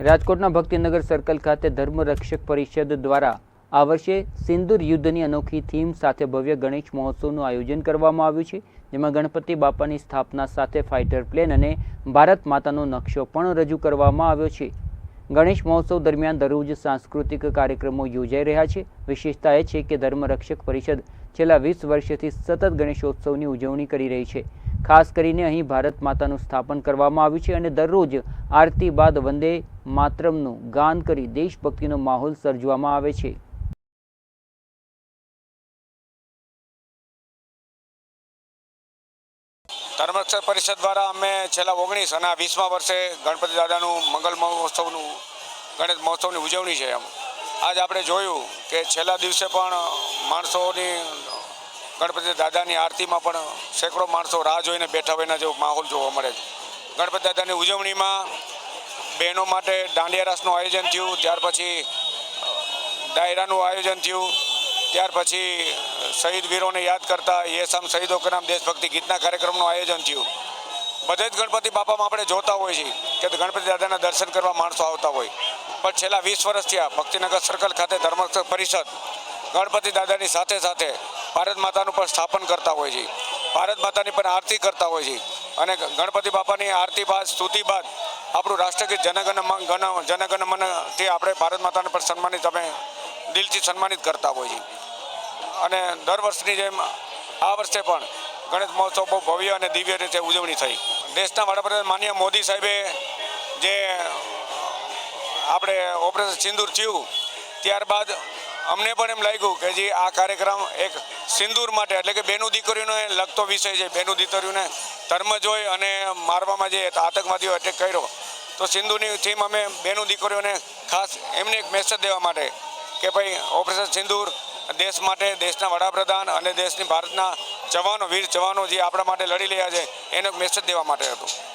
રાજકોટના ભક્તિનગર સર્કલ ખાતે ધર્મરક્ષક પરિષદ દ્વારા આ વર્ષે સિંદૂર યુદ્ધની અનોખી થીમ સાથે ભવ્ય ગણેશ મહોત્સવનું આયોજન કરવામાં આવ્યું છે, જેમાં ગણપતિ બાપાની સ્થાપના સાથે ફાઇટર પ્લેન અને ભારત માતાનો નકશો પણ રજૂ કરવામાં આવ્યો છે. ગણેશ મહોત્સવ દરમિયાન દરરોજ સાંસ્કૃતિક કાર્યક્રમો યોજાઈ રહ્યા છે. વિશેષતા એ છે કે ધર્મરક્ષક પરિષદ છેલ્લા વીસ વર્ષથી સતત ગણેશોત્સવની ઉજવણી કરી રહી છે. ખાસ કરીને અહીં ભારત માતાનું સ્થાપન કરવામાં આવ્યું છે અને દરરોજ આરતી બાદ વંદે માતરમનું ગાન કરી દેશભક્તિનો માહોલ સર્જવામાં આવે છે. ધર્મરક્ષક પરિષદ દ્વારા અમે છેલ્લા ઓગણીસ અને વીસમા વર્ષે ગણપતિ દાદાનું મંગલ મહોત્સવનું, ગણેશ મહોત્સવની ઉજવણી છે એમ. આજ આપણે જોયું કે છેલ્લા દિવસે પણ માણસોની ગણપતિ દાદાની આરતીમાં પણ સેંકડો માણસો રાહ જોઈને બેઠા હોય જેવો માહોલ જોવા મળે છે. ગણપતિ દાદાની ઉજવણીમાં બહેનો માટે દાંડિયા રાસનું આયોજન થયું, ત્યાર પછી ડાયરાનું આયોજન થયું, ત્યાર પછી શહીદ વીરોને યાદ કરતા યેસામ શહીદો કે નામ દેશભક્તિ ગીતના કાર્યક્રમનું આયોજન થયું. બધે જ ગણપતિ બાપામાં આપણે જોતા હોઈએ છીએ કે ગણપતિ દાદાના દર્શન કરવા માણસો આવતા હોય. પણ છેલ્લા વીસ વર્ષથી આ ભક્તિનગર સર્કલ ખાતે ધર્મ પરિષદ ગણપતિ દાદાની સાથે સાથે ભારત માતાનું પણ સ્થાપન કરતા હોય છે. ભારત માતાની પણ આરતી કરતા હોય છે. અને ગણપતિ બાપાની આરતી બાદ, સ્તુતિ બાદ આપણું રાષ્ટ્રગીત જનગણ ગણ, જનગણ મનથી આપણે ભારત માતાને પણ સન્માનિત, અમે દિલથી સન્માનિત કરતા હોય છે. અને દર વર્ષની જેમ આ વર્ષે પણ ગણેશ મહોત્સવ બહુ ભવ્ય અને દિવ્ય રીતે ઉજવણી થઈ. દેશના વડાપ્રધાન માન્ય મોદી સાહેબે જે આપણે ઓપરેશન સિંદૂર થયું, ત્યારબાદ અમને પણ એમ લાગ્યું કે જે આ કાર્યક્રમ એક સિંદૂર માટે, એટલે કે બેનું દીકરીઓને લગતો વિષય છે. બેનું દીકરીઓને ધર્મ જોઈ અને મારવામાં જે આતંકવાદીઓ એટેક કર્યો, તો સિંધુની થીમ અમે બેનું દીકરીઓને ખાસ એમને એક મેસેજ દેવા માટે કે ભાઈ, ઓપરેશન સિંદૂર દેશ માટે, દેશના વડાપ્રધાન અને દેશની ભારતના જવાનો, વીર જવાનો જે આપણા માટે લડી રહ્યા છે, એનો મેસેજ દેવા માટે હતું.